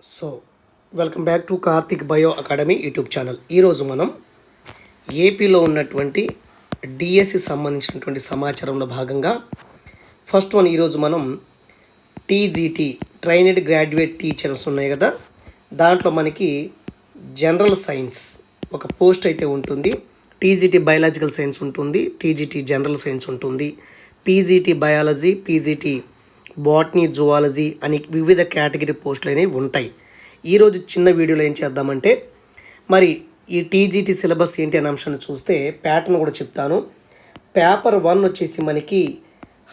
So welcome back to Karthik bio academy YouTube channel ఈరోజు మనం ఏపీలో ఉన్నటువంటి డిఎస్సి సంబంధించినటువంటి సమాచారంలో భాగంగా ఫస్ట్ వన్ ఈరోజు మనం టీజీటీ ట్రైనడ్ గ్రాడ్యుయేట్ టీచర్స్ ఉన్నాయి కదా? దాంట్లో మనకి జనరల్ సైన్స్ ఒక పోస్ట్ అయితే ఉంటుంది. టీజీటీ బయాలజికల్ సైన్స్ ఉంటుంది. టీజీటీ జనరల్ సైన్స్ ఉంటుంది. PGT biology PGT botany zoology అని వివిధ కేటగిరీ పోస్టులు అనేవి ఉంటాయి. ఈరోజు చిన్న వీడియోలో ఏం చేద్దామంటే మరి ఈ టీజీటీ సిలబస్ ఏంటి అనే అంశాన్ని చూస్తే ప్యాటర్న్ కూడా చెప్తాను. పేపర్ వన్ వచ్చేసి మనకి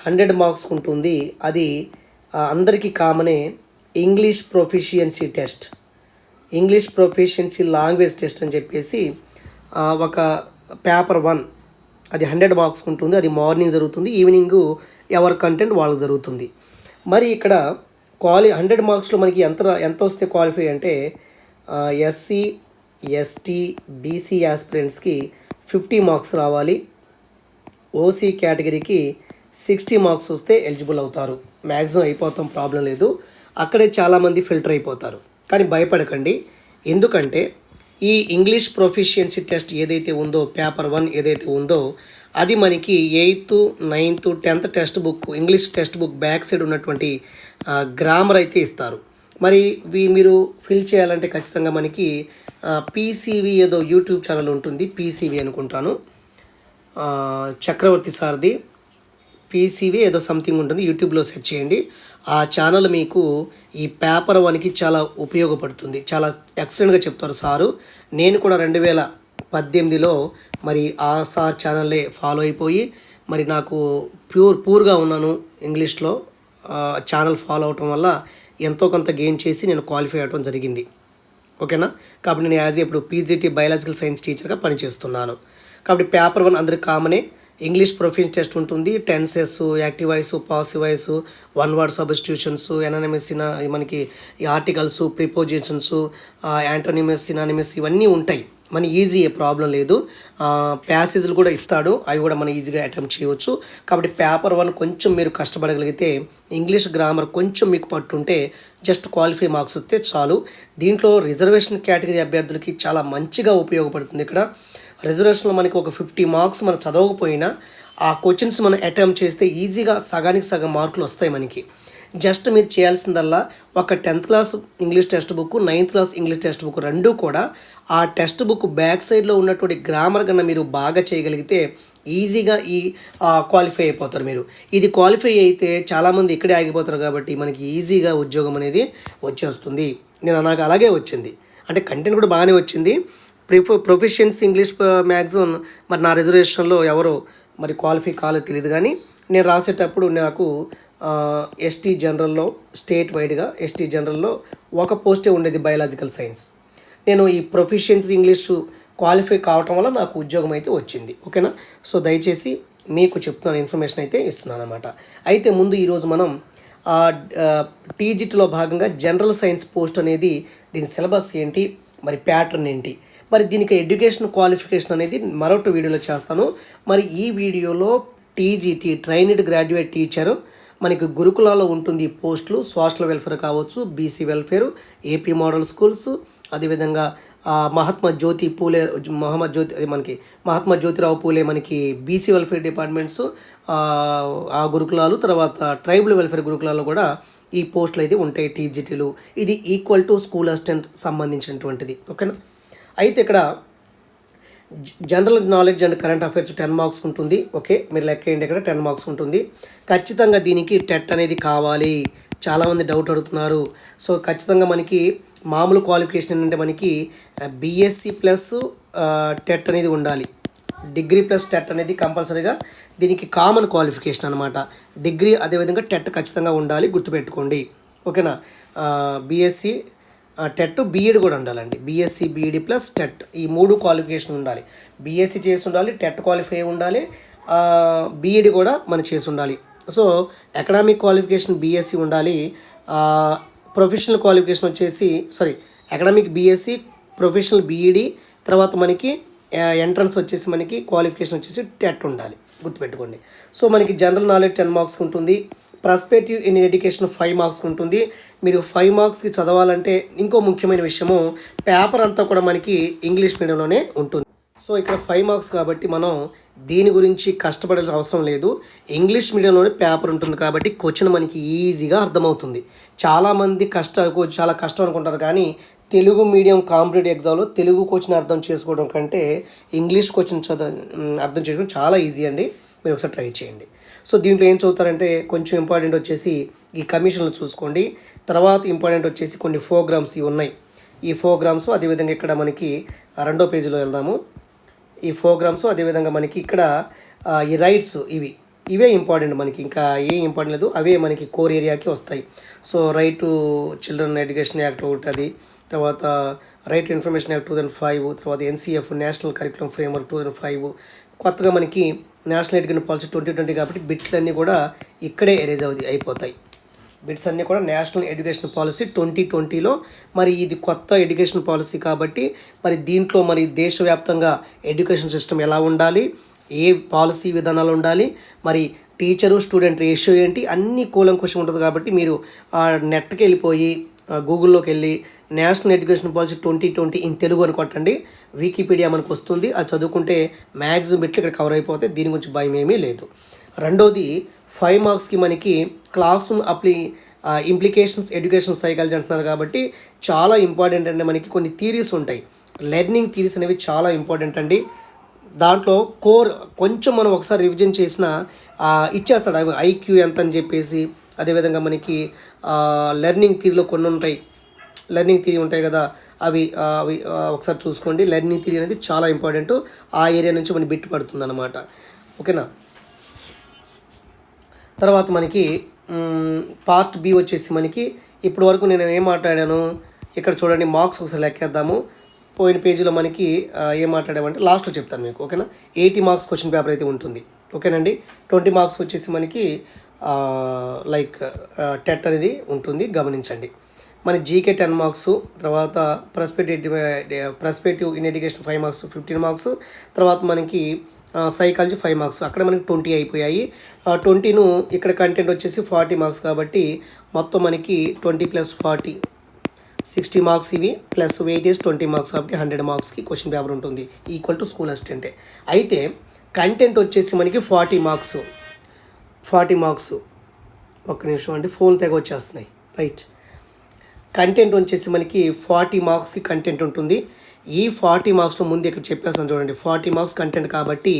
హండ్రెడ్ మార్క్స్ ఉంటుంది. అది అందరికీ కామనే English proficiency test. English proficiency language test అని చెప్పేసి ఒక పేపర్ వన్. అది హండ్రెడ్ మార్క్స్ ఉంటుంది. అది మార్నింగ్ జరుగుతుంది. ఈవినింగ్ ఎవరి కంటెంట్ వాళ్ళకి జరుగుతుంది. మరి ఇక్కడ క్వాలి హండ్రెడ్ మార్క్స్లో మనకి ఎంత ఎంత వస్తే క్వాలిఫై అంటే ఎస్సీ ఎస్టీ బీసీ యాస్పిరెంట్స్కి ఫిఫ్టీ మార్క్స్ రావాలి. ఓసీ కేటగిరీకి సిక్స్టీ మార్క్స్ వస్తే ఎలిజిబుల్ అవుతారు. మ్యాక్సిమం అయిపోతాం ప్రాబ్లం లేదు. అక్కడే చాలామంది ఫిల్టర్ అయిపోతారు. కానీ భయపడకండి. ఎందుకంటే ఈ ఇంగ్లీష్ ప్రొఫిషియన్సీ టెస్ట్ ఏదైతే ఉందో పేపర్ వన్ ఏదైతే ఉందో అది మనకి eighth ninth tenth text book English text book back side ఉన్నటువంటి గ్రామర్ అయితే ఇస్తారు. మరి మీరు ఫిల్ చేయాలంటే ఖచ్చితంగా మనకి పీసీవి ఏదో యూట్యూబ్ ఛానల్ ఉంటుంది పీసీవి అనుకుంటాను. చక్రవర్తి సార్ది పీసీవి ఏదో సంథింగ్ ఉంటుంది యూట్యూబ్లో సెర్చ్ చేయండి. ఆ ఛానల్ మీకు ఈ పేపర్ వన్కి చాలా ఉపయోగపడుతుంది. చాలా ఎక్సలెంట్గా చెప్తారు సారు. నేను కూడా రెండు వేల పద్దెనిమిదిలో మరి ఆ సార్ ఛానల్లే ఫాలో అయిపోయి మరి నాకు ప్యూర్ పూర్గా ఉన్నాను ఇంగ్లీష్లో. ఛానల్ ఫాలో అవటం వల్ల ఎంతో కొంత గెయిన్ చేసి నేను క్వాలిఫై అవ్వడం జరిగింది. ఓకేనా? కాబట్టి నేను యాజ్ ఇప్పుడు పీజీటీ బయాలజికల్ సైన్స్ టీచర్గా పనిచేస్తున్నాను. కాబట్టి పేపర్ వన్ అందరికి కామనే ఇంగ్లీష్ ప్రొఫిషన్ టెస్ట్ ఉంటుంది. Tenses active voice passive voice one word substitutions anonymous మనకి ఆర్టికల్స్ ప్రిపోజిషన్స్ యాంటోనిమస్ సినానిమస్ ఇవన్నీ ఉంటాయి. మన ఈజీ ఏ ప్రాబ్లం లేదు. ప్యాసేజ్లు కూడా ఇస్తాడు. అవి కూడా మనం ఈజీగా అటెంప్ట్ చేయవచ్చు. కాబట్టి పేపర్ వన్ కొంచెం మీరు కష్టపడగలిగితే ఇంగ్లీష్ గ్రామర్ కొంచెం మీకు పట్టుంటే జస్ట్ క్వాలిఫై మార్క్స్ వస్తే చాలు. దీంట్లో రిజర్వేషన్ కేటగిరీ అభ్యర్థులకి చాలా మంచిగా ఉపయోగపడుతుంది ఇక్కడ. రిజర్వేషన్లో మనకి ఒక ఫిఫ్టీ మార్క్స్ మనం చదవకపోయినా ఆ క్వశ్చన్స్ మనం అటెంప్ట్ చేస్తే ఈజీగా సగానికి సగం మార్కులు వస్తాయి మనకి. జస్ట్ మీరు చేయాల్సిందల్లా ఒక tenth class English text book ninth class English text book రెండూ కూడా ఆ టెక్స్ట్ బుక్ బ్యాక్ సైడ్లో ఉన్నటువంటి గ్రామర్ కన్నా మీరు బాగా చేయగలిగితే ఈజీగా ఈ క్వాలిఫై అయిపోతారు మీరు. ఇది క్వాలిఫై అయితే చాలామంది ఇక్కడే ఆగిపోతారు కాబట్టి మనకి ఈజీగా ఉద్యోగం అనేది వచ్చేస్తుంది. నేను నాకు అలాగే వచ్చింది. అంటే కంటెంట్ కూడా బాగానే వచ్చింది. ప్రిఫో ప్రొఫెషన్స్ ఇంగ్లీష్ మ్యాక్సిమం మరి నా రిజర్వేషన్లో ఎవరో మరి క్వాలిఫై కాలేదు తెలియదు కానీ నేను రాసేటప్పుడు నాకు ఎస్టీ జనరల్లో స్టేట్ వైడ్గా ఎస్టీ జనరల్లో ఒక పోస్టే ఉండేది బయాలజికల్ సైన్స్ నేను ఈ ప్రొఫెషన్స్ ఇంగ్లీష్ క్వాలిఫై కావటం వల్ల నాకు ఉద్యోగం అయితే వచ్చింది. ఓకేనా? సో దయచేసి మీకు చెప్తున్నాను ఇన్ఫర్మేషన్ అయితే ఇస్తున్నాను అనమాట అయితే ముందు ఈరోజు మనం టీజిట్లో భాగంగా జనరల్ సైన్స్ పోస్ట్ అనేది దీని సిలబస్ ఏంటి మరి ప్యాటర్న్ ఏంటి మరి దీనికి ఎడ్యుకేషన్ క్వాలిఫికేషన్ అనేది మరొక వీడియోలో చేస్తాను. మరి ఈ వీడియోలో టీజీటీ ట్రైన్డ్ గ్రాడ్యుయేట్ టీచర్ మనకి గురుకులాలో ఉంటుంది ఈ పోస్టులు సోషల్ వెల్ఫేర్ కావచ్చు BC welfare AP model schools అదేవిధంగా మహాత్మా జ్యోతి పూలే మహమ్మద్ జ్యోతి అది మనకి మహాత్మా జ్యోతిరావు పూలే మనకి బీసీ వెల్ఫేర్ డిపార్ట్మెంట్స్ ఆ, గురుకులాలు తర్వాత ట్రైబల్ వెల్ఫేర్ గురుకులాల్లో కూడా ఈ పోస్టులు అయితే ఉంటాయి టీజీటీలు. ఇది ఈక్వల్ టు స్కూల్ అసిస్టెంట్ సంబంధించినటువంటిది. ఓకేనా? అయితే ఇక్కడ general knowledge and current affairs ten marks ఉంటుంది. ఓకే మీరు లెక్క వేయండి ఇక్కడ టెన్ మార్క్స్ ఉంటుంది. ఖచ్చితంగా దీనికి టెట్ అనేది కావాలి. చాలామంది డౌట్ అడుగుతున్నారు. సో ఖచ్చితంగా మనకి మామూలు క్వాలిఫికేషన్ ఏంటంటే మనకి బీఎస్సీ ప్లస్ టెట్ అనేది ఉండాలి. డిగ్రీ ప్లస్ టెట్ అనేది కంపల్సరీగా దీనికి కామన్ క్వాలిఫికేషన్ అనమాట డిగ్రీ అదేవిధంగా టెట్ ఖచ్చితంగా ఉండాలి గుర్తుపెట్టుకోండి. ఓకేనా? బీఎస్సీ టెట్ బీఈడి కూడా ఉండాలండి. BSc BEd plus TET. ఈ మూడు క్వాలిఫికేషన్ ఉండాలి. బీఎస్సీ చేసి ఉండాలి టెట్ క్వాలిఫై ఉండాలి బీఈడి కూడా మనం చేసి ఉండాలి. సో ఎకనామిక్ క్వాలిఫికేషన్ బీఎస్సీ ఉండాలి ప్రొఫెషనల్ క్వాలిఫికేషన్ వచ్చేసి sorry academic BSc professional BEd తర్వాత మనకి ఎంట్రన్స్ వచ్చేసి మనకి క్వాలిఫికేషన్ వచ్చేసి టెట్ ఉండాలి. గుర్తుపెట్టుకోండి. సో మనకి జనరల్ నాలెడ్జ్ టెన్ మార్క్స్ ఉంటుంది. Prospective in education five marks ఉంటుంది. మీరు ఫైవ్ మార్క్స్కి చదవాలంటే ఇంకో ముఖ్యమైన విషయము పేపర్ అంతా కూడా మనకి ఇంగ్లీష్ మీడియంలోనే ఉంటుంది. సో ఇక్కడ ఫైవ్ మార్క్స్ కాబట్టి మనం దీని గురించి కష్టపడాల్సిన అవసరం లేదు. ఇంగ్లీష్ మీడియంలోనే పేపర్ ఉంటుంది కాబట్టి క్వశ్చన్ మనకి ఈజీగా అర్థమవుతుంది. చాలామంది కష్ట చాలా కష్టం అనుకుంటారు కానీ తెలుగు మీడియం కాంపిటేటివ్ ఎగ్జామ్లో తెలుగు క్వశ్చన్ అర్థం చేసుకోవడం కంటే ఇంగ్లీష్ క్వశ్చన్ చదవ అర్థం చేసుకోవడం చాలా ఈజీ అండి. మీరు ఒకసారి ట్రై చేయండి. సో దీంట్లో ఏం చదువుతారంటే కొంచెం ఇంపార్టెంట్ వచ్చేసి ఈ కమిషన్లు చూసుకోండి. తర్వాత ఇంపార్టెంట్ వచ్చేసి కొన్ని ప్రోగ్రామ్స్ ఇవి ఉన్నాయి. ఈ ప్రోగ్రామ్స్ అదేవిధంగా ఇక్కడ మనకి రెండో పేజీలో వెళ్దాము. ఈ ప్రోగ్రామ్స్ అదేవిధంగా మనకి ఇక్కడ ఈ రైట్స్ ఇవి ఇవే ఇంపార్టెంట్ మనకి. ఇంకా ఏ ఇంపార్టెంట్ లేదు అవే మనకి కోర్ ఏరియాకి వస్తాయి. So right to children education act ఒకటి అది తర్వాత right information act two thousand five తర్వాత NCF national curriculum framework two thousand five. కొత్తగా మనకి national education policy twenty twenty కాబట్టి బిట్లన్నీ కూడా ఇక్కడే ఎరేజ్ అవుతాయి అయిపోతాయి. బిట్స్ అన్నీ కూడా నేషనల్ ఎడ్యుకేషన్ పాలసీ ట్వంటీ ట్వంటీలో. మరి ఇది కొత్త ఎడ్యుకేషన్ పాలసీ కాబట్టి మరి దీంట్లో మరి దేశవ్యాప్తంగా ఎడ్యుకేషన్ సిస్టమ్ ఎలా ఉండాలి? ఏ పాలసీ విధానాలు ఉండాలి? మరి టీచరు స్టూడెంట్ రేషియో ఏంటి? అన్ని కూలంకుషం ఉంటుంది కాబట్టి మీరు ఆ నెట్కి వెళ్ళిపోయి గూగుల్లోకి వెళ్ళి national education policy twenty twenty in Telugu అని కొట్టండి. వికీపీడియా మనకు వస్తుంది. అది చదువుకుంటే మ్యాక్సిమం బిట్లు ఇక్కడ కవర్ అయిపోతే దీని గురించి భయం ఏమీ లేదు. రెండోది ఫైవ్ మార్క్స్కి మనకి క్లాస్ రూమ్ అప్లి ఇంప్లికేషన్స్ ఎడ్యుకేషన్ సైకాలజీ అంటున్నారు కాబట్టి చాలా ఇంపార్టెంట్ అండి మనకి కొన్ని థీరీస్ ఉంటాయి. లెర్నింగ్ థీరీస్ అనేవి చాలా ఇంపార్టెంట్ అండి. దాంట్లో కోర్ కొంచెం మనం ఒకసారి రివిజన్ చేసిన ఇచ్చేస్తాడు. అవి ఐక్యూ ఎంత అని చెప్పేసి అదేవిధంగా మనకి లెర్నింగ్ థీరీలో కొన్ని ఉంటాయి. లెర్నింగ్ థీరీ ఉంటాయి కదా అవి అవి ఒకసారి చూసుకోండి. లెర్నింగ్ థియరీ అనేది చాలా ఇంపార్టెంట్ ఆ ఏరియా నుంచి మనకి బిట్టు పడుతుంది అనమాట ఓకేనా? తర్వాత మనకి పార్ట్ బి వచ్చేసి మనకి ఇప్పటి వరకు నేను ఏం మాట్లాడాను ఇక్కడ చూడండి మార్క్స్ ఒకసారి లెక్కేద్దాము. పోయిన పేజీలో మనకి ఏం మాట్లాడామంటే లాస్ట్లో చెప్తాను మీకు ఓకేనా? ఎయిటీ మార్క్స్ క్వశ్చన్ పేపర్ అయితే ఉంటుంది ఓకేనండి? ట్వంటీ మార్క్స్ వచ్చేసి మనకి లైక్ టెట్ అనేది ఉంటుంది గమనించండి. మన జీకే టెన్ మార్క్స్ తర్వాత prospective prospective in education five marks fifteen marks తర్వాత మనకి సైకాలజీ ఫైవ్ మార్క్స్ అక్కడ మనకి ట్వంటీ అయిపోయాయి. ట్వంటీను ఇక్కడ కంటెంట్ వచ్చేసి ఫార్టీ మార్క్స్ కాబట్టి మొత్తం మనకి twenty plus forty sixty marks ఇవి ప్లస్ వెయిటేజ్ ట్వంటీ మార్క్స్ కాబట్టి హండ్రెడ్ మార్క్స్కి క్వశ్చన్ పేపర్ ఉంటుంది. ఈక్వల్ టు స్కూల్ అసిస్టెంటే అయితే కంటెంట్ వచ్చేసి మనకి ఫార్టీ మార్క్స్ ఫార్టీ మార్క్స్ ఒక్క నిమిషం అండి ఫోన్ తెగ వచ్చేస్తున్నాయి. రైట్ కంటెంట్ వచ్చేసి మనకి ఫార్టీ మార్క్స్కి కంటెంట్ ఉంటుంది. ఈ ఫార్టీ మార్క్స్లో ముందు ఇక్కడ చెప్పేస్తాను చూడండి. ఫార్టీ మార్క్స్ కంటెంట్ కాబట్టి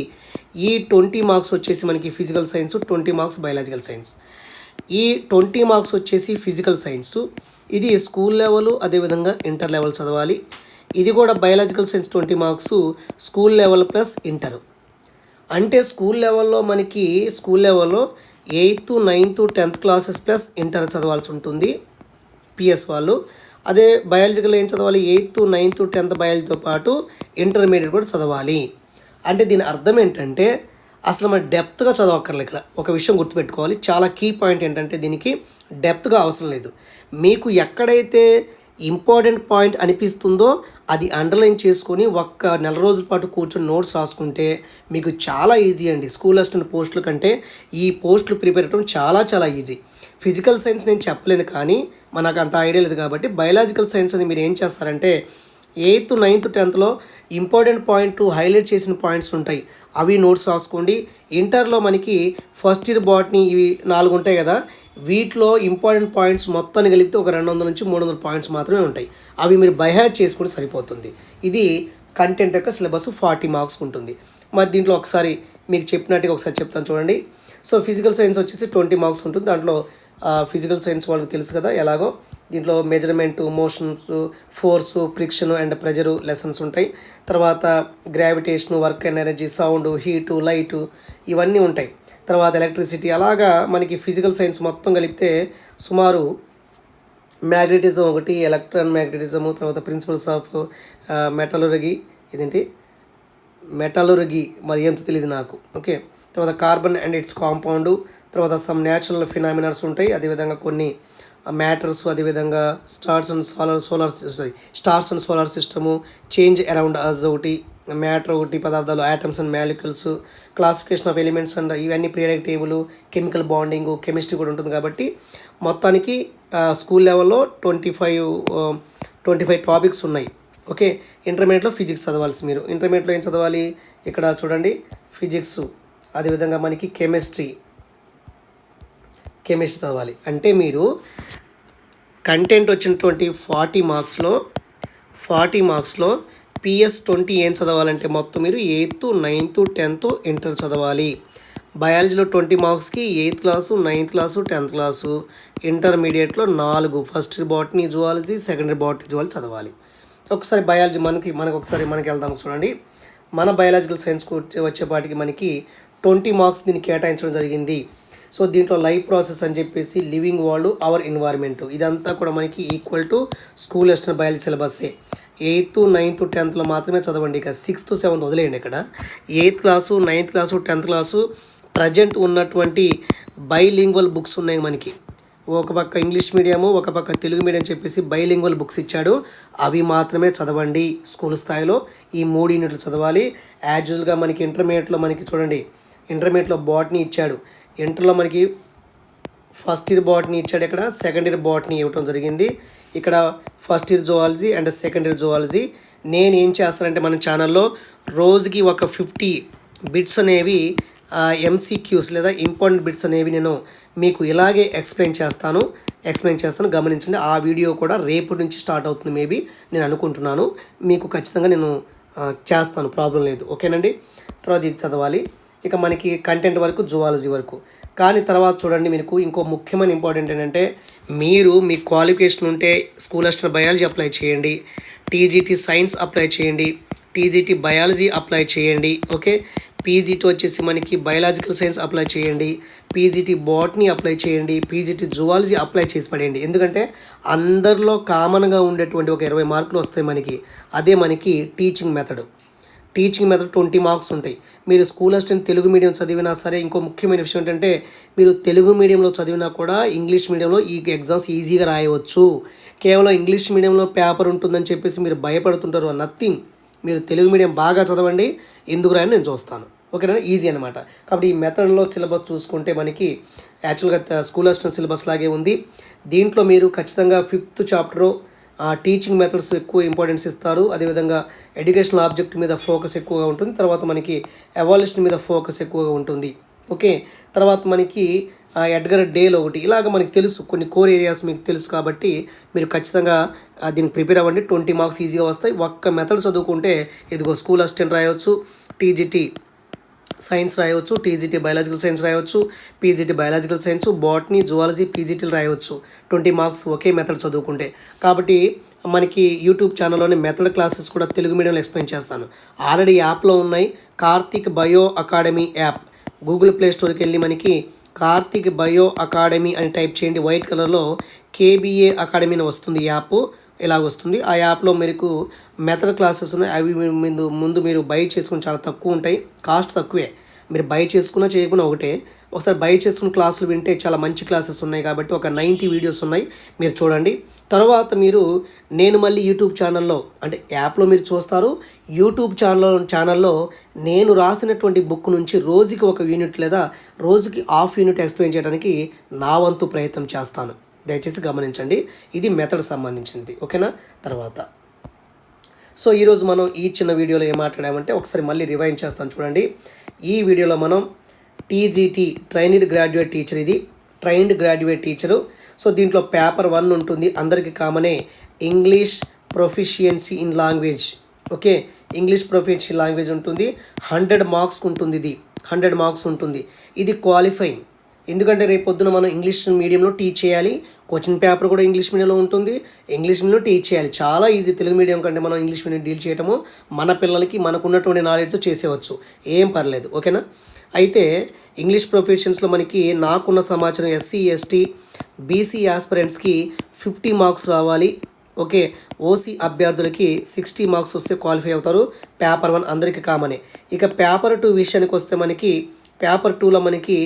ఈ ట్వంటీ మార్క్స్ వచ్చేసి మనకి physical science twenty marks biological science. ఈ ట్వంటీ మార్క్స్ వచ్చేసి ఫిజికల్ సైన్స్. ఇది స్కూల్ లెవెల్ అదేవిధంగా ఇంటర్ లెవెల్ చదవాలి. ఇది కూడా biological science twenty marks school level plus inter. అంటే స్కూల్ లెవెల్లో మనకి స్కూల్ లెవెల్లో eighth ninth tenth classes plus inter చదవాల్సి ఉంటుంది. పిఎస్ వాళ్ళు. అదే బయాలజికల్ ఏం చదవాలి? ఎయిత్ నైన్త్ టెన్త్ బయాలజీతో పాటు ఇంటర్మీడియట్ కూడా చదవాలి. అంటే దీని అర్థం ఏంటంటే అసలు మనం డెప్త్గా చదవక్కర్లేదు ఇక్కడ. ఒక విషయం గుర్తుపెట్టుకోవాలి. చాలా కీ పాయింట్ ఏంటంటే దీనికి డెప్త్గా అవసరం లేదు. మీకు ఎక్కడైతే ఇంపార్టెంట్ పాయింట్ అనిపిస్తుందో అది అండర్లైన్ చేసుకొని ఒక్క నెల రోజుల పాటు కూర్చొని నోట్స్ రాసుకుంటే మీకు చాలా ఈజీ అండి. స్కూల్ అసిస్టెంట్ పోస్టుల కంటే ఈ పోస్టులు ప్రిపేర్ అవ్వడం చాలా చాలా ఈజీ. ఫిజికల్ సైన్స్ నేను చెప్పలేను కానీ మనకు అంత ఐడియా లేదు కాబట్టి బయలాజికల్ సైన్స్ అని మీరు ఏం చేస్తారంటే ఎయిత్ నైన్త్ టెన్త్లో ఇంపార్టెంట్ పాయింట్ హైలైట్ చేసిన పాయింట్స్ ఉంటాయి. అవి నోట్స్ రాసుకోండి. ఇంటర్లో మనకి ఫస్ట్ ఇయర్ బాట్ని ఇవి నాలుగు ఉంటాయి కదా వీటిలో ఇంపార్టెంట్ పాయింట్స్ మొత్తాన్ని కలిపితే ఒక రెండు వందల నుంచి మూడు వందల పాయింట్స్ మాత్రమే ఉంటాయి. అవి మీరు బైహార్ట్ చేసుకుంటే సరిపోతుంది. ఇది కంటెంట్ యొక్క సిలబస్ ఫార్టీ మార్క్స్ ఉంటుంది. మరి దీంట్లో ఒకసారి మీకు చెప్పినట్టుగా ఒకసారి చెప్తాను చూడండి. సో ఫిజికల్ సైన్స్ వచ్చేసి ట్వంటీ మార్క్స్ ఉంటుంది. దాంట్లో ఫిజికల్ సైన్స్ వాళ్ళకి తెలుసు కదా ఎలాగో? దీంట్లో measurement motions force friction and pressure lessons ఉంటాయి. తర్వాత gravitation work and energy sound heat light ఇవన్నీ ఉంటాయి. తర్వాత ఎలక్ట్రిసిటీ అలాగా మనకి ఫిజికల్ సైన్స్ మొత్తం కలిపితే సుమారు మ్యాగ్నెటిజం ఒకటి ఎలక్ట్రాన్ మ్యాగ్నెటిజము తర్వాత ప్రిన్సిపల్స్ ఆఫ్ మెటలరగి ఇదేంటి? మెటలరగి మరి ఎంత తెలియదు నాకు ఓకే తర్వాత కార్బన్ అండ్ ఇట్స్ కాంపౌండ్ తర్వాత సమ్ న్యాచురల్ ఫినామినర్స్ ఉంటాయి. అదేవిధంగా కొన్ని మ్యాటర్స్ అదేవిధంగా stars and solar solar sorry stars and solar system change around us ఒకటి మ్యాటర్ ఒకటి పదార్థాలు atoms and molecules classification of elements and ఇవన్నీ periodic table chemical bonding chemistry కూడా ఉంటుంది కాబట్టి మొత్తానికి స్కూల్ లెవెల్లో twenty five twenty five topics ఉన్నాయి. ఓకే ఇంటర్మీడియట్లో ఫిజిక్స్ చదవాల్సి మీరు. ఇంటర్మీడియట్లో ఏం చదవాలి? ఇక్కడ చూడండి. ఫిజిక్స్ అదేవిధంగా మనకి కెమిస్ట్రీ కెమిస్ట్రీ చదవాలి అంటే మీరు కంటెంట్ వచ్చినటువంటి ఫార్టీ మార్క్స్లో ఫార్టీ మార్క్స్లో పిఎస్ ట్వంటీ ఏం చదవాలంటే మొత్తం మీరు ఎయిత్ నైన్త్ టెన్త్ ఇంటర్ చదవాలి. బయాలజీలో ట్వంటీ మార్క్స్కి eighth class ninth class tenth class. ఇంటర్మీడియట్లో నాలుగు. First botany zoology secondary botany zoology చదవాలి. ఒకసారి బయాలజీ మనకి మనకు ఒకసారి మనకి వెళ్దాం చూడండి. మన బయాలజికల్ సైన్స్ వచ్చేపాటికి మనకి ట్వంటీ మార్క్స్ దీన్ని కేటాయించడం జరిగింది. సో దీంట్లో లైఫ్ ప్రాసెస్ అని చెప్పేసి లివింగ్ వరల్డ్ అవర్ ఎన్వైర్మెంట్ ఇదంతా కూడా మనకి ఈక్వల్ టు స్కూల్ ఎస్టర్ బయల్ సిలబస్సే ఎయిత్ నైన్త్ టెన్త్లో మాత్రమే చదవండి ఇక. సిక్స్త్ సెవెంత్ వదిలేయండి ఇక్కడ. Eighth class ninth class tenth class present ఉన్నటువంటి బైలింగ్వల్ బుక్స్ ఉన్నాయి మనకి. ఒక పక్క ఇంగ్లీష్ మీడియము ఒక పక్క తెలుగు మీడియం చెప్పేసి బైలింగ్వల్ బుక్స్ ఇచ్చాడు. అవి మాత్రమే చదవండి స్కూల్ స్థాయిలో. ఈ మూడు యూనిట్లు చదవాలి. యాజ్ యూజువల్గా మనకి ఇంటర్మీడియట్లో మనకి చూడండి. ఇంటర్మీడియట్లో బాటనీ ఇచ్చాడు. ఇంటర్లో మనకి ఫస్ట్ ఇయర్ బాటనీ ఇచ్చాడు ఇక్కడ సెకండ్ ఇయర్ బాటనీ ఇవ్వటం జరిగింది. ఇక్కడ first year zoology and second year zoology. నేను ఏం చేస్తానంటే మన ఛానల్లో రోజుకి ఒక ఫిఫ్టీ బిట్స్ అనేవి ఎంసీక్యూస్ లేదా ఇంపార్టెంట్ బిట్స్ అనేవి నేను మీకు ఇలాగే ఎక్స్ప్లెయిన్ చేస్తాను. ఎక్స్ప్లెయిన్ చేస్తాను గమనించండి. ఆ వీడియో కూడా రేపు నుంచి స్టార్ట్ అవుతుంది మేబీ నేను అనుకుంటున్నాను. మీకు ఖచ్చితంగా నేను చేస్తాను ప్రాబ్లం లేదు. ఓకేనండి? తర్వాత ఇది చదవాలి. ఇక మనకి కంటెంట్ వరకు జువాలజీ వరకు. కానీ తర్వాత చూడండి మీకు ఇంకో ముఖ్యమైన ఇంపార్టెంట్ ఏంటంటే మీరు మీ క్వాలిఫికేషన్ ఉంటే స్కూల్ అసిస్టెంట్ బయాలజీ అప్లై చేయండి టీజీటీ సైన్స్ అప్లై చేయండి టీజీటీ బయాలజీ అప్లై చేయండి ఓకే పీజీటీ వచ్చేసి మనకి బయాలజికల్ సైన్స్ అప్లై చేయండి పీజీటీ బాట్నీ అప్లై చేయండి పీజీటీ జువాలజీ అప్లై చేసి పడేయండి. ఎందుకంటే అందరిలో కామన్గా ఉండేటువంటి ఒక ఇరవై మార్కులు వస్తాయి మనకి. అదే మనకి టీచింగ్ మెథడ్ టీచింగ్ మీద ట్వంటీ మార్క్స్ ఉంటాయి. మీరు స్కూల్ అసిస్టెంట్ తెలుగు మీడియం చదివినా సరే ఇంకో ముఖ్యమైన విషయం ఏంటంటే మీరు తెలుగు మీడియంలో చదివినా కూడా ఇంగ్లీష్ మీడియంలో ఈ ఎగ్జామ్స్ ఈజీగా రాయవచ్చు. కేవలం ఇంగ్లీష్ మీడియంలో పేపర్ ఉంటుందని చెప్పేసి మీరు భయపడుతుంటారు నథింగ్ మీరు తెలుగు మీడియం బాగా చదవండి ఎందుకు రాయని నేను చూస్తాను. ఓకేనా? ఈజీ అనమాట కాబట్టి ఈ మెథడ్లో సిలబస్ చూసుకుంటే మనకి యాక్చువల్గా స్కూల్ అసిస్టెంట్ సిలబస్ లాగే ఉంది. దీంట్లో మీరు ఖచ్చితంగా ఫిఫ్త్ చాప్టర్ టీచింగ్ మెథడ్స్ ఎక్కువ ఇంపార్టెన్స్ ఇస్తారు. అదేవిధంగా ఎడ్యుకేషనల్ ఆబ్జెక్ట్ మీద ఫోకస్ ఎక్కువగా ఉంటుంది. తర్వాత మనకి ఎవాల్యూషన్ మీద ఫోకస్ ఎక్కువగా ఉంటుంది. ఓకే? తర్వాత మనకి ఆ, ఎడ్గర్ డేలో ఒకటి. ఇలాగ మనకి తెలుసు. కొన్ని కోర్ ఏరియాస్ మీకు తెలుసు కాబట్టి మీరు ఖచ్చితంగా దీనికి ప్రిపేర్ అవ్వండి. ట్వంటీ మార్క్స్ ఈజీగా వస్తాయి. ఒక్క మెథడ్ చదువుకుంటే ఇదిగో స్కూల్ అసిస్టెంట్ రాయవచ్చు టీజీటీ సైన్స్ రాయవచ్చు టీజీటీ బయాలజికల్ సైన్స్ రాయవచ్చు PGT biological science botany zoology పీజీటీలు రాయవచ్చు. ట్వంటీ మార్క్స్ ఒకే మెథడ్ చదువుకుంటే. కాబట్టి మనకి యూట్యూబ్ ఛానల్లోని మెథడ్ క్లాసెస్ కూడా తెలుగు మీడియంలో ఎక్స్ప్లెయిన్ చేస్తాను. ఆల్రెడీ యాప్లో ఉన్నాయి Karthik bio academy app. Google play స్టోర్కి వెళ్ళి మనకి కార్తిక్ బయో అకాడమీ అని టైప్ చేయండి. వైట్ కలర్లో కేబీఏ అకాడమీ అని వస్తుంది ఈ యాప్. ఇలాగ వస్తుంది ఆ యాప్లో మీకు మెథడ్ క్లాసెస్ ఉన్నాయి. అవి మీ- ముందు ముందు మీరు బై చేసుకుని చాలా తక్కువ ఉంటాయి. కాస్ట్ తక్కువే. మీరు బై చేసుకున్నా చేయకుండా ఒకటే. ఒకసారి బై చేసుకున్న క్లాసులు వింటే చాలా మంచి క్లాసెస్ ఉన్నాయి కాబట్టి ఒక నైంటీ వీడియోస్ ఉన్నాయి. మీరు చూడండి. తర్వాత మీరు నేను మళ్ళీ యూట్యూబ్ ఛానల్లో అంటే యాప్లో మీరు చూస్తారు. యూట్యూబ్ ఛానల్ ఛానల్లో నేను రాసినటువంటి బుక్ నుంచి రోజుకి ఒక యూనిట్ లేదా రోజుకి హాఫ్ యూనిట్ ఎక్స్ప్లెయిన్ చేయడానికి నా వంతు ప్రయత్నం చేస్తాను. దయచేసి గమనించండి. ఇది మెథడ్ సంబంధించింది ఓకేనా? తర్వాత. సో ఈరోజు మనం ఈ చిన్న వీడియోలో ఏం మాట్లాడామంటే ఒకసారి మళ్ళీ రివైండ్ చేస్తాను చూడండి. ఈ వీడియోలో మనం టీజీటీ ట్రైన్డ్ గ్రాడ్యుయేట్ టీచర్ ఇది. ట్రైన్డ్ గ్రాడ్యుయేట్ టీచరు సో దీంట్లో పేపర్ వన్ ఉంటుంది. అందరికీ కామనే English proficiency in language okay? English proficiency language ఉంటుంది. హండ్రెడ్ మార్క్స్ ఉంటుంది ఇది. హండ్రెడ్ మార్క్స్ ఉంటుంది. ఇది క్వాలిఫైయింగ్ ఎందుకంటే రేపు పొద్దున మనం ఇంగ్లీష్ మీడియంలో టీచ్ చేయాలి. క్వశ్చన్ పేపర్ కూడా ఇంగ్లీష్ మీడియంలో ఉంటుంది. ఇంగ్లీష్ మీడియంలో టీచ్ చేయాలి. చాలా ఈజీ తెలుగు మీడియం కంటే మనం ఇంగ్లీష్ మీడియం డీల్ చేయటము మన పిల్లలకి మనకున్నటువంటి నాలెడ్జ్ చేసేవచ్చు. ఏం పర్లేదు. ఓకేనా? అయితే ఇంగ్లీష్ ప్రొఫెషన్స్లో మనకి నాకున్న సమాచారం ఎస్సీ ఎస్టీ బీసీ ఆస్పిరెంట్స్కి ఫిఫ్టీ మార్క్స్ రావాలి. ఓకే? ఓసీ అభ్యర్థులకి సిక్స్టీ మార్క్స్ వస్తే క్వాలిఫై అవుతారు. పేపర్ వన్ అందరికీ కామనే ఇక పేపర్ టూ విషయానికి వస్తే మనకి పేపర్ టూలో మనకి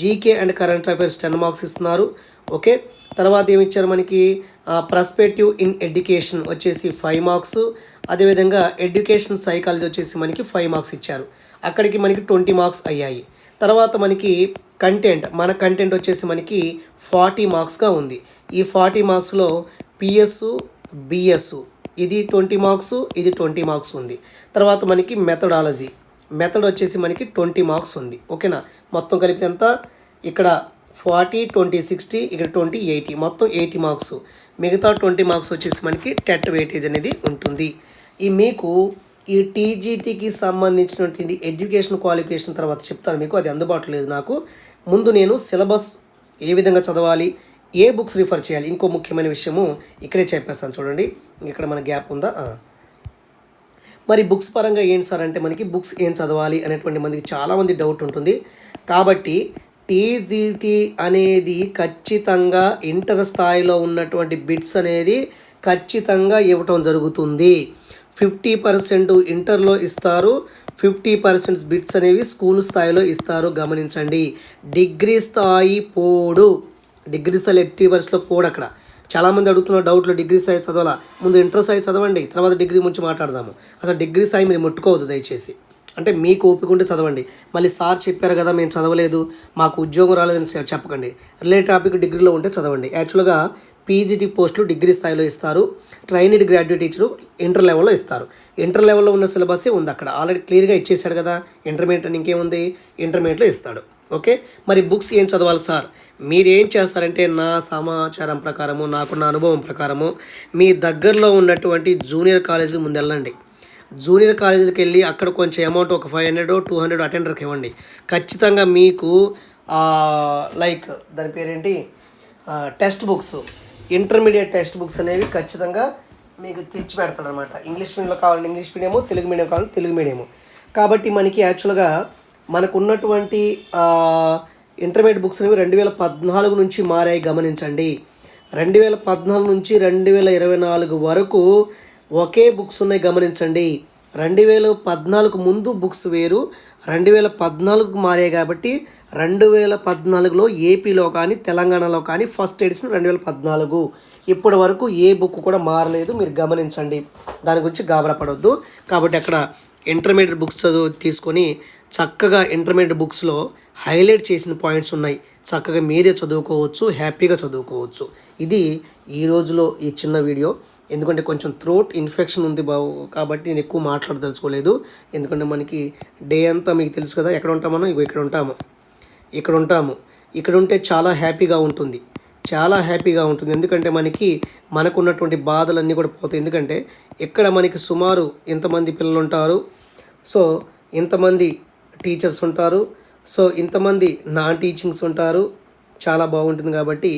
GK and current affairs ten marks ఇస్తున్నారు. ఓకే? తర్వాత ఏమి ఇచ్చారు మనకి? ప్రస్పెక్టివ్ ఇన్ ఎడ్యుకేషన్ వచ్చేసి ఫైవ్ మార్క్స్ అదేవిధంగా ఎడ్యుకేషన్ సైకాలజీ వచ్చేసి మనకి ఫైవ్ మార్క్స్ ఇచ్చారు. అక్కడికి మనకి ట్వంటీ మార్క్స్ అయ్యాయి. తర్వాత మనకి కంటెంట్ మన కంటెంట్ వచ్చేసి మనకి ఫార్టీ మార్క్స్గా ఉంది. ఈ ఫార్టీ మార్క్స్లో పిఎస్ బిఎస్ ఇది ట్వంటీ మార్క్స్ ఇది ట్వంటీ మార్క్స్ ఉంది. తర్వాత మనకి మెథడాలజీ మెథడ్ వచ్చేసి మనకి ట్వంటీ మార్క్స్ ఉంది. ఓకేనా? మొత్తం కలిపితే ఎంత? ఇక్కడ ఫార్టీ ట్వంటీ సిక్స్టీ ఇక్కడ ట్వంటీ ఎయిటీ. మొత్తం ఎయిటీ మార్క్స్. మిగతా ట్వంటీ మార్క్స్ వచ్చేసి మనకి టెట్ వెయిటేజ్ అనేది ఉంటుంది. ఈ మీకు ఈ టీజీటీకి సంబంధించినటువంటి ఎడ్యుకేషన్ క్వాలిఫికేషన్ తర్వాత చెప్తాను మీకు. అది అందుబాటులో లేదు నాకు. ముందు నేను సిలబస్ ఏ విధంగా చదవాలి? ఏ బుక్స్ రిఫర్ చేయాలి? ఇంకో ముఖ్యమైన విషయము ఇక్కడే చెప్పేస్తాను చూడండి. ఇక్కడ మన గ్యాప్ ఉందా? మరి బుక్స్ పరంగా ఏంటి సార్ అంటే మనకి బుక్స్ ఏం చదవాలి అనేటువంటి మందికి చాలామంది డౌట్ ఉంటుంది. కాబట్టి టీజీటీ అనేది ఖచ్చితంగా ఇంటర్ స్థాయిలో ఉన్నటువంటి బిట్స్ అనేది ఖచ్చితంగా ఇవ్వటం జరుగుతుంది. ఫిఫ్టీ పర్సెంట్ ఇంటర్లో ఇస్తారు. ఫిఫ్టీ పర్సెంట్ బిట్స్ అనేవి స్కూల్ స్థాయిలో ఇస్తారు. గమనించండి. డిగ్రీ స్థాయి పోడు. డిగ్రీ స్థాయి ఎయిటీ పర్సెంట్లో పోడు అక్కడ. చాలామంది అడుగుతున్న డౌట్లు డిగ్రీ స్థాయి చదవాలా? ముందు ఇంటర్ స్థాయి చదవండి తర్వాత డిగ్రీ గురించి మాట్లాడదాము. అసలు డిగ్రీ స్థాయి మీరు ముట్టుకోవద్దు దయచేసి. అంటే మీకు ఓపిక ఉంటే చదవండి. మళ్ళీ సార్ చెప్పారు కదా మేము చదవలేదు మాకు ఉద్యోగం రాలేదని చెప్పకండి. రిలేట్ టాపిక్ డిగ్రీలో ఉంటే చదవండి. యాక్చువల్గా పీజీటీ పోస్టులు డిగ్రీ స్థాయిలో ఇస్తారు. ట్రైనీడ్ గ్రాడ్యుయేట్ టీచరు ఇంటర్ లెవెల్లో ఇస్తారు. ఇంటర్ లెవెల్లో ఉన్న సిలబస్ ఉంది అక్కడ. ఆల్రెడీ క్లియర్గా ఇచ్చేసాడు కదా ఇంటర్మీడియట్ అని ఇంకేముంది? ఇంటర్మీడియట్లో ఇస్తాడు. ఓకే? మరి బుక్స్ ఏం చదవాలి సార్? మీరు ఏం చేస్తారంటే నా సమాచారం ప్రకారము నాకున్న అనుభవం ప్రకారము మీ దగ్గరలో ఉన్నటువంటి జూనియర్ కాలేజీకి ముందు వెళ్ళండి జూనియర్ కాలేజీకి వెళ్ళి అక్కడ కొంచెం అమౌంట్ ఒక ఫైవ్ హండ్రెడ్ టూ హండ్రెడ్ అటెండర్కి ఇవ్వండి. ఖచ్చితంగా మీకు లైక్ దాని పేరేంటి? Text books intermediate text books అనేవి ఖచ్చితంగా మీకు తెచ్చి పెడతారనమాట ఇంగ్లీష్ మీడియంలో కావాలంటే ఇంగ్లీష్ మీడియము తెలుగు మీడియం కావాలంటే తెలుగు మీడియము. కాబట్టి మనకి యాక్చువల్గా మనకున్నటువంటి ఇంటర్మీడియట్ బుక్స్ అనేవి రెండు వేల పద్నాలుగు నుంచి మారాయి గమనించండి. రెండు వేల పద్నాలుగు నుంచి రెండు వేల ఇరవై నాలుగు వరకు ఒకే బుక్స్ ఉన్నాయి గమనించండి. రెండు వేల పద్నాలుగు ముందు బుక్స్ వేరు రెండు వేల పద్నాలుగుకు మారాయి కాబట్టి రెండు వేల పద్నాలుగులో ఏపీలో కానీ తెలంగాణలో కానీ ఫస్ట్ ఎడిషన్ రెండు వేల పద్నాలుగు. ఇప్పటి వరకు ఏ బుక్ కూడా మారలేదు మీరు గమనించండి. దాని గురించి గాబరా పడవద్దు కాబట్టి అక్కడ ఇంటర్మీడియట్ బుక్స్ చదువు తీసుకొని చక్కగా ఇంటర్మీడియట్ బుక్స్లో హైలైట్ చేసిన పాయింట్స్ ఉన్నాయి. చక్కగా మీరే చదువుకోవచ్చు హ్యాపీగా చదువుకోవచ్చు. ఇది ఈ రోజులో ఈ చిన్న వీడియో. ఎందుకంటే కొంచెం థ్రోట్ ఇన్ఫెక్షన్ ఉంది బాబు కాబట్టి నేను ఎక్కువ మాట్లాడదలుచుకోలేదు. ఎందుకంటే మనకి డే అంతా మీకు తెలుసు కదా ఎక్కడ ఉంటాం మనం ఇక్కడ ఉంటాము. ఇక్కడ ఉంటాము. ఇక్కడ ఉంటే చాలా హ్యాపీగా ఉంటుంది. చాలా హ్యాపీగా ఉంటుంది. ఎందుకంటే మనకి మనకున్నటువంటి బాధలన్నీ కూడా పోతాయి. ఎందుకంటే ఇక్కడ మనకి సుమారు ఇంతమంది పిల్లలు ఉంటారు సో ఇంతమంది టీచర్స్ ఉంటారు. సో ఇంతమంది నాన్ టీచింగ్స్ ఉంటారు. చాలా బాగుంటుంది కాబట్టి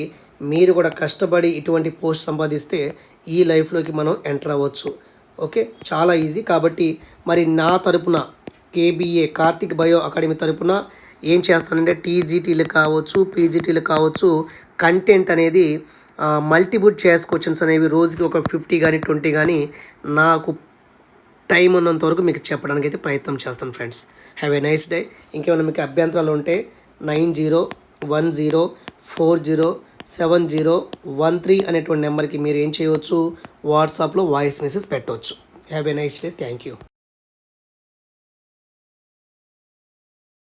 మీరు కూడా కష్టపడి ఇటువంటి పోస్ట్ సంపాదిస్తే ఈ లైఫ్లోకి మనం ఎంటర్ అవ్వచ్చు. ఓకే? చాలా ఈజీ. కాబట్టి మరి నా తరపున కేబీఏ కార్తిక్ బయో అకాడమీ తరపున ఏం చేస్తానంటే టీజీటీలు కావచ్చు పీజీటీలు కావచ్చు కంటెంట్ అనేది మల్టిపుల్ చాయిస్ క్వశ్చన్స్ అనేవి రోజుకి ఒక ఫిఫ్టీ కానీ ట్వంటీ కానీ నాకు టైం ఉన్నంత వరకు మీకు చెప్పడానికి అయితే ప్రయత్నం చేస్తాను friends. Have a nice day ఇంకేమైనా మీకు అభ్యంతరాలు ఉంటే nine zero one zero four zero seven zero one three అనేటువంటి నెంబర్కి మీరు ఏం చేయవచ్చు? వాట్సాప్లో వాయిస్ మెసేజ్ పెట్టవచ్చు. Have a nice day thank you